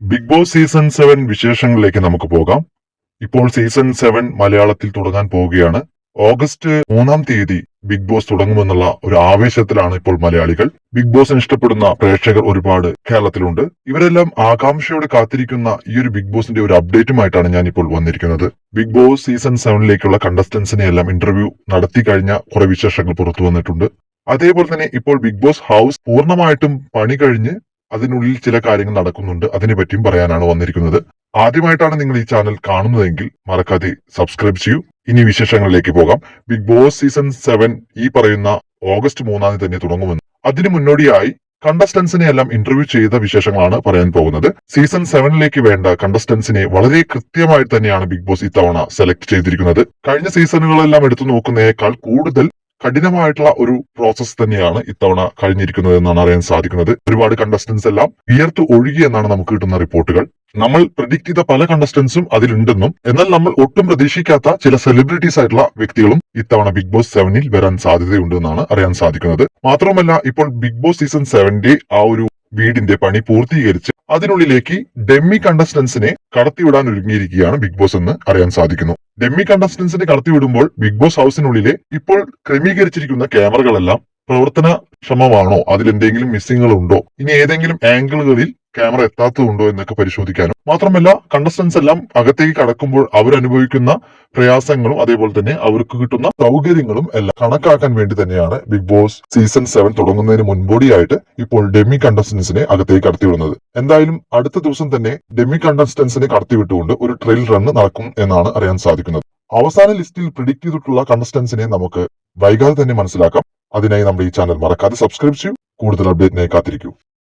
Big Boss season seven വിശേഷങ്ങളിലേക്ക് നമുക്ക് പോകാം. ഇപ്പോൾ സീസൺ സെവൻ മലയാളത്തിൽ തുടങ്ങാൻ പോവുകയാണ്. ഓഗസ്റ്റ് മൂന്നാം തീയതി ബിഗ് ബോസ് തുടങ്ങുമെന്നുള്ള ഒരു ആവേശത്തിലാണ് ഇപ്പോൾ മലയാളികൾ. ബിഗ് ബോസിന് ഇഷ്ടപ്പെടുന്ന പ്രേക്ഷകർ ഒരുപാട് കേരളത്തിലുണ്ട്. ഇവരെല്ലാം ആകാംക്ഷയോടെ കാത്തിരിക്കുന്ന ഈ ഒരു ബിഗ് ബോസിന്റെ ഒരു അപ്ഡേറ്റുമായിട്ടാണ് ഞാൻ ഇപ്പോൾ വന്നിരിക്കുന്നത് ബിഗ് ബോസ് സീസൺ സെവനിലേക്കുള്ള കണ്ടസ്റ്റൻസിനെ എല്ലാം ഇന്റർവ്യൂ നടത്തി കഴിഞ്ഞ കുറെ വിശേഷങ്ങൾ പുറത്തു വന്നിട്ടുണ്ട്. അതേപോലെ തന്നെ ഇപ്പോൾ ബിഗ് ബോസ് ഹൗസ് പൂർണമായിട്ടും പണി കഴിഞ്ഞ് അതിനുള്ളിൽ ചില കാര്യങ്ങൾ നടക്കുന്നുണ്ട്. അതിനെ പറ്റിയും പറയാനാണ് വന്നിരിക്കുന്നത്. ആദ്യമായിട്ടാണ് നിങ്ങൾ ഈ ചാനൽ കാണുന്നതെങ്കിൽ മറക്കാതെ സബ്സ്ക്രൈബ് ചെയ്യൂ. ഇനി വിശേഷങ്ങളിലേക്ക് പോകാം. ബിഗ് ബോസ് സീസൺ സെവൻ ഈ പറയുന്ന ഓഗസ്റ്റ് മൂന്നാം തന്നെ തുടങ്ങുമെന്ന്. അതിനു മുന്നോടിയായി കണ്ടസ്റ്റൻസിനെ എല്ലാം ഇന്റർവ്യൂ ചെയ്ത വിശേഷങ്ങളാണ് പറയാൻ പോകുന്നത്. സീസൺ സെവനിലേക്ക് വേണ്ട കണ്ടസ്റ്റൻസിനെ വളരെ കൃത്യമായി തന്നെയാണ് ബിഗ് ബോസ് ഇത്തവണ സെലക്ട് ചെയ്തിരിക്കുന്നത്. കഴിഞ്ഞ സീസണുകളെല്ലാം എടുത്തു നോക്കുന്നതിനേക്കാൾ കൂടുതൽ കഠിനമായിട്ടുള്ള ഒരു പ്രോസസ്സ് തന്നെയാണ് ഇത്തവണ കഴിഞ്ഞിരിക്കുന്നത് എന്നാണ് അറിയാൻ സാധിക്കുന്നത്. ഒരുപാട് കണ്ടസ്റ്റൻസ് എല്ലാം വിയർത്ത് ഒഴുകി എന്നാണ് നമുക്ക് കിട്ടുന്ന റിപ്പോർട്ടുകൾ. നമ്മൾ പ്രിഡിക്ട് ചെയ്ത പല കണ്ടസ്റ്റൻസും അതിലുണ്ടെന്നും എന്നാൽ നമ്മൾ ഒട്ടും പ്രതീക്ഷിക്കാത്ത ചില സെലിബ്രിറ്റീസ് ആയിട്ടുള്ള വ്യക്തികളും ഇത്തവണ ബിഗ് ബോസ് സെവനിൽ വരാൻ സാധ്യതയുണ്ടെന്നാണ് അറിയാൻ സാധിക്കുന്നത്. മാത്രമല്ല ഇപ്പോൾ ബിഗ് ബോസ് സീസൺ സെവന്റെ ആ ഒരു വീടിന്റെ പണി പൂർത്തീകരിച്ച് അതിനുള്ളിലേക്ക് ഡെമ്മി കണ്ടസ്റ്റൻസിനെ കടത്തിവിടാൻ ഒരുങ്ങിയിരിക്കുകയാണ് ബിഗ് ബോസ് എന്ന് അറിയാൻ സാധിക്കുന്നു. ഡെമ്മി കണ്ടസ്റ്റൻസിനെ കടത്തിവിടുമ്പോൾ ബിഗ് ബോസ് ഹൗസിനുള്ളിലെ ഇപ്പോൾ ക്രമീകരിച്ചിരിക്കുന്ന ക്യാമറകളെല്ലാം പ്രവർത്തനക്ഷമമാണോ? അതിൽ എന്തെങ്കിലും മിസ്സിങ്ങുകൾ ഉണ്ടോ ഇനി ഏതെങ്കിലും ആംഗിളുകളിൽ ക്യാമറ എത്താത്തതുണ്ടോ എന്നൊക്കെ പരിശോധിക്കാനും. മാത്രമല്ല കണ്ടസ്റ്റൻസ് എല്ലാം അകത്തേക്ക് കടക്കുമ്പോൾ അവരനുഭവിക്കുന്ന പ്രയാസങ്ങളും അതേപോലെ തന്നെ അവർക്ക് കിട്ടുന്ന സൗകര്യങ്ങളും എല്ലാം കണക്കാക്കാൻ വേണ്ടി തന്നെയാണ് ബിഗ് ബോസ് സീസൺ സെവൻ തുടങ്ങുന്നതിന് മുൻപോടിയായിട്ട് ഇപ്പോൾ ഡെമി കണ്ടസ്റ്റൻസിനെ അകത്തേക്ക് കടത്തിവിടുന്നത്. എന്തായാലും അടുത്ത ദിവസം തന്നെ ഡെമി കണ്ടസ്റ്റൻസിനെ കടത്തിവിട്ടുകൊണ്ട് ഒരു ട്രെയിൽ റൺ നടക്കും എന്നാണ് അറിയാൻ സാധിക്കുന്നത്. അവസാന ലിസ്റ്റിൽ പ്രിഡിക്ട് ചെയ്തിട്ടുള്ള കണ്ടസ്റ്റൻസിനെ നമുക്ക് വൈകാതെ തന്നെ മനസ്സിലാക്കാം. അതിനായി നമ്മുടെ ഈ ചാനൽ മറക്കാതെ സബ്സ്ക്രൈബ് ചെയ്യൂ. കൂടുതൽ അപ്ഡേറ്റിനായി കാത്തിരിക്കൂ.